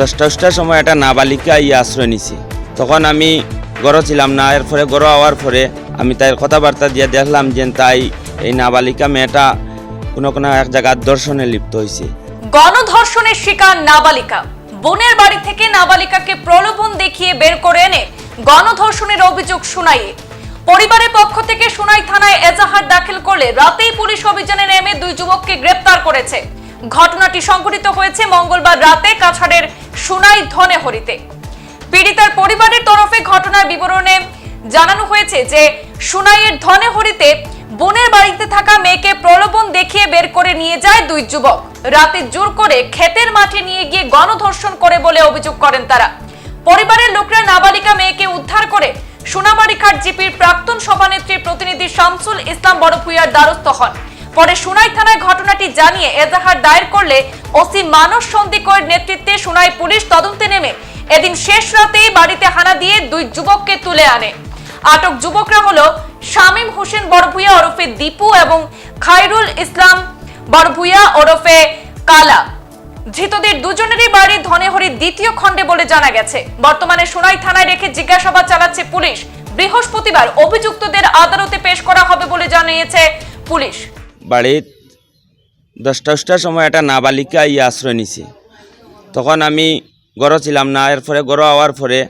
দশটা দশটার সময় একটা নাবালিকা ইয়ে আশ্রয় নিছি। তখন আমি গড় ছিলাম না এরপরে গড় হওয়ার পরে আমি তাই কথাবার্তা দিয়ে দেখলাম যে তাই এই নাবালিকা মেয়েটা কোনো কোনো এক জায়গার দর্শনে লিপ্ত হয়েছে গণধর্ষণের শিকার নাবালিকা। বোনের বাড়ি থেকে নাবালিকাকে প্রলোভন দেখিয়ে বের করে এনে গণধর্ষণের অভিযোগ শুনাইয়ে। পরিবারের পক্ষ থেকে সুনাই থানায় এজাহার দাখিল করলে রাতেই পুলিশ অভিযানে নেমে দুই যুবককে গ্রেপ্তার করেছে। ঘটনাটি সংঘটিত হয়েছে মঙ্গলবার রাতে কাছাড়ের সুনাই ধনেহরিতে পীড়িতার পরিবারের তরফে ঘটনার বিবরণে জানানো হয়েছে যে সুনাইয়ের ধনেহরিতে বোনের বাড়িতে থাকা মেয়েকে প্রলোভন দেখিয়ে বের করে নিয়ে যায় দুই যুবক। রাতে জোর করে ক্ষেতের মাঠে নিয়ে গিয়ে গণধর্ষণ করে বলে অভিযোগ করেন তারা। পরিবারের লোকরা নাবালিকা মেয়েকে উদ্ধার করে সোনামারিঘাট জিপির প্রাক্তন সভানেত্রীর প্রতিনিধি শামসুল ইসলাম বড়ভূয়ার দ্বারস্থ হন। পরে সুনাই থানায় ঘটনাটি জানিয়ে এজাহার দায়ের করলে ওসি মানস সন্দিকয়ের নেতৃত্বে সুনাই পুলিশ তদন্তে নেমে। এদিন শেষ রাতেই বাড়িতে হানা দিয়ে দুই যুবককে তুলে আনে। আটক যুবকরা হলো শামীম হোসেন বড়ভূয়া ওরফে দীপু এবং খায়রুল ইসলাম বড়ভূয়া ওরফে কালা। ধৃতদের দুজনেরই বাড়ি ধনেহরির দ্বিতীয় খণ্ডে বলে জানা গেছে। বর্তমানে সোনাই থানায় রেখে জিজ্ঞাসাবাদ চালাচ্ছে পুলিশ। বৃহস্পতিবার অভিযুক্তদের আদালতে পেশ করা হবে বলে জানিয়েছে পুলিশ। বাড়িত দশটা দশটার সময় একটা নাবালিকা ইয়ে আশ্রয় নিছি। তখন আমি গড় ছিলাম না, এরপরে গড় হওয়ার পরে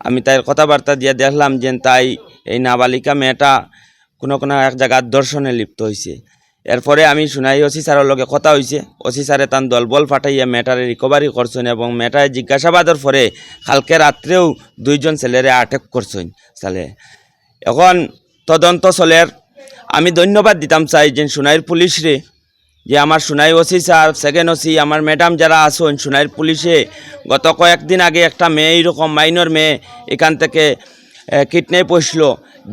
আমি তাই কথাবার্তা দিয়ে দেখলাম যে তাই এই নাবালিকা মেয়েটা কোনো কোনো এক জায়গার দর্শনে লিপ্ত হয়েছে এরপরে আমি শুনাই, ওসি স্যারের লগে কথা হয়েছে ওসি স্যারে তার দলবল ফাটাইয়া মেয়েটারে রিকভারি করছেন এবং মেয়েটার জিজ্ঞাসাবাদের পরে কালকে রাত্রেও দুইজন ছেলেরে আটক করছেন সালে এখন তদন্ত চলের আমি ধন্যবাদ দিতাম চাই যে সোনাইর পুলিশরে যে আমার Sonai OC sir second OC, আমার ম্যাডাম যারা আসুন সোনাইয়ের পুলিশে গত কয়েকদিন আগে একটা মেয়ে, এইরকম মাইনর মেয়ে, এখান থেকে কিডন্যাপ হয়েছিল।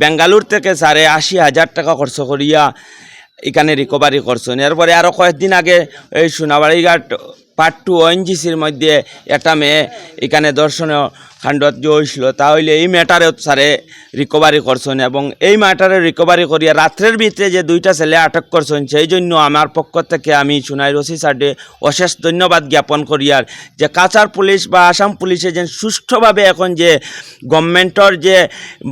বেঙ্গালুর থেকে স্যারে আশি হাজার টাকা খরচ করিয়া এখানে রিকভারি করছেন। এরপরে আরও কয়েকদিন আগে এই সোনাবাড়িঘাট পার্ট টু ওএনজিসির মধ্যে একটা মেয়ে এখানে দর্শনীয় কাণ্ডত যে হয়েছিল, তাহলে এই ম্যাটারেও স্যারে রিকভারি করছেন এবং এই ম্যাটারে রিকভারি করিয়া রাত্রের ভিতরে যে দুইটা ছেলে আটক করছেন, সেই জন্য আমার পক্ষ থেকে আমি সুনাই রসি সাডে অশেষ ধন্যবাদ জ্ঞাপন করিয়ার যে কাছার পুলিশ বা আসাম পুলিশে যে সুষ্ঠুভাবে এখন যে গভর্নমেন্টর যে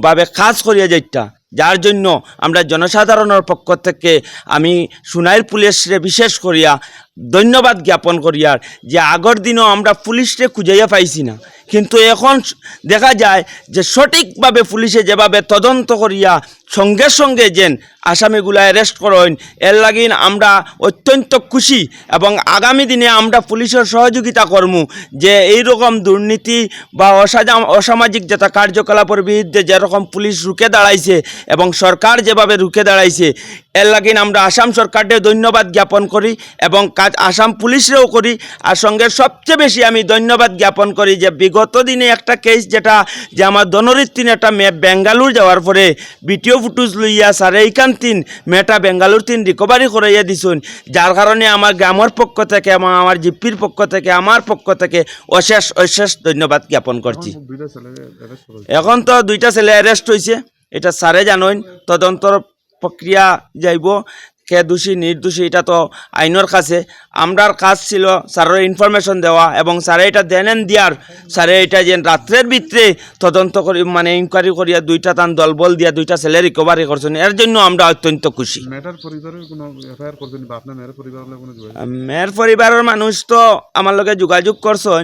ভাবে কাজ করিয়া যেটা যার জন্য আমরা জনসাধারণের পক্ষ থেকে আমি সুনাইর পুলিশরে বিশেষ করিয়া ধন্যবাদ জ্ঞাপন করিয়ার যে আগর দিনও আমরা পুলিশরে খুঁজাইয়া পাইছি না। কিন্তু এখন দেখা যায় যে সঠিকভাবে পুলিশে যেভাবে তদন্ত করিয়া সঙ্গে সঙ্গে যেন আসামিগুলা অ্যারেস্ট করেন, এর লাগিন আমরা অত্যন্ত খুশি এবং আগামী দিনে আমরা পুলিশের সহযোগিতা করমু যে এই রকম দুর্নীতি বা অসামাজিক যেটা কার্যকলাপের বিরুদ্ধে যেরকম পুলিশ রুখে দাঁড়াইছে এবং সরকার যেভাবে রুখে দাঁড়াইছে, এর লাগিন আমরা আসাম সরকারকে ধন্যবাদ জ্ঞাপন করি এবং কাজ আসাম পুলিশরেও করি আর সঙ্গে সবচেয়ে বেশি আমি ধন্যবাদ জ্ঞাপন করি যে বিগত দিনে একটা কেস যেটা যে আমার দনরির তিন একটা মেয়ে বেঙ্গালুর যাওয়ার পরে ভিডিও ফুটেজ লইয়া স্যার এইখান তিন মেয়েটা বেঙ্গালুর তিন রিকভারি করাইয়া দিছুন যার কারণে আমার গ্রামের পক্ষ থেকে এবং আমার জিপির পক্ষ থেকে আমার পক্ষ থেকে অশেষ অশেষ ধন্যবাদ জ্ঞাপন করছি। এখন তো দুইটা ছেলে অ্যারেস্ট হয়েছে এটা স্যারে জানেন তদন্তর প্রক্রিয়া যাইব কে দোষী নির্দোষী এটা তো আইনের কাছে। আমরার কাজ ছিল স্যারের ইনফরমেশন দেওয়া এবং স্যারে এটা দেনেন দিয়ার স্যারে এটা যে রাত্রের ভিতরে তদন্ত করি মানে ইনকোয়ারি করিয়া দুইটা তান দলবল দিয়া দুইটা ছেলে রিকভারি করছেন। এর জন্য আমরা অত্যন্ত খুশি। মেয়ের পরিবারের মেয়ের পরিবারের মানুষ তো আমার লগে যোগাযোগ করছেন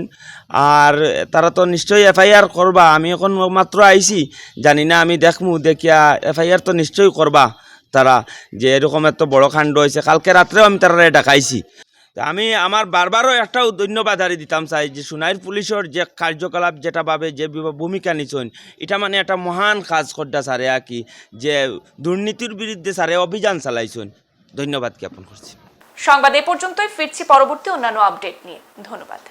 আর তারা তো নিশ্চয়ই এফআইআর করবা। আমি এখন মাত্র আইছি জানি না আমি দেখমু দেখিয়া এফআইআর তো নিশ্চয়ই করবা। তারা যে এরকম এত বড় কাণ্ড হয়েছে, কালকে রাত্রেও আমি তারা ডাকাইছি। আমি আমার বারবারও একটাও ধন্যবাদ হারি দিতাম চাই যে সোনাইর পুলিশের যে কার্যকলাপ যেটা ভাবে যে ভূমিকা নিছেন, এটা মানে একটা মহান কাজ করটা স্যারে আর কি, যে দুর্নীতির বিরুদ্ধে স্যারে অভিযান চালাইছেন। ধন্যবাদ জ্ঞাপন করছি। সংবাদ এ পর্যন্তই, ফিরছি পরবর্তী অন্যান্য আপডেট নিয়ে। ধন্যবাদ।